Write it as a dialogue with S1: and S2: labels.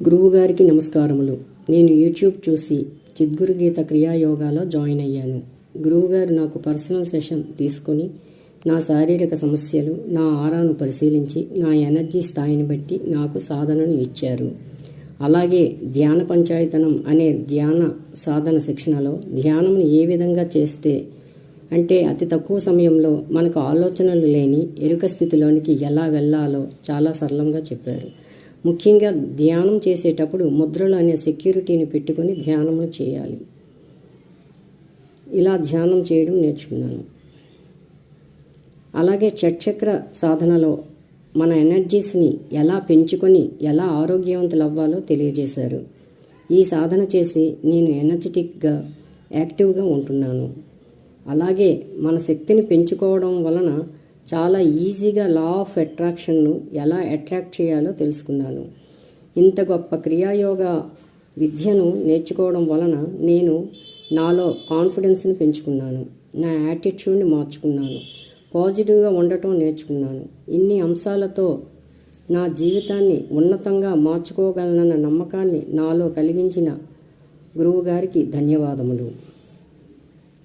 S1: గురువుగారికి నమస్కారములు. నేను యూట్యూబ్ చూసి చిద్గురు గీత క్రియాయోగాలో జాయిన్ అయ్యాను. గురువుగారు నాకు పర్సనల్ సెషన్ తీసుకొని నా శారీరక సమస్యలు నా ఆరాను పరిశీలించి నా ఎనర్జీ స్థాయిని బట్టి నాకు సాధనను ఇచ్చారు. అలాగే ధ్యాన పంచాయతనం అనే ధ్యాన సాధన శిక్షణలో ధ్యానమును ఏ విధంగా చేస్తే అంటే అతి తక్కువ సమయంలో మనకు ఆలోచనలు లేని ఎరుక స్థితిలోనికి ఎలా వెళ్ళాలో చాలా సరళంగా చెప్పారు. ముఖ్యంగా ధ్యానం చేసేటప్పుడు ముద్రలు అనే సెక్యూరిటీని పెట్టుకొని ధ్యానము చేయాలి. ఇలా ధ్యానం చేయడం నేర్చుకున్నాను. అలాగే షట్చక్ర సాధనలో మన ఎనర్జీస్ని ఎలా పెంచుకొని ఎలా ఆరోగ్యవంతులు అవ్వాలో తెలియజేశారు. ఈ సాధన చేసి నేను ఎనర్జెటిక్గా యాక్టివ్గా ఉంటున్నాను. అలాగే మన శక్తిని పెంచుకోవడం వలన చాలా ఈజీగా లా ఆఫ్ అట్రాక్షన్ను ఎలా అట్రాక్ట్ చేయాలో తెలుసుకున్నాను. ఇంత గొప్ప క్రియాయోగ విద్యను నేర్చుకోవడం వలన నేను నాలో కాన్ఫిడెన్స్ని పెంచుకున్నాను. నా యాటిట్యూడ్ని మార్చుకున్నాను. పాజిటివ్గా ఉండటం నేర్చుకున్నాను. ఇన్ని అంశాలతో నా జీవితాన్ని ఉన్నతంగా మార్చుకోగలనన్న నమ్మకాన్ని నాలో కలిగించిన గురువుగారికి ధన్యవాదములు.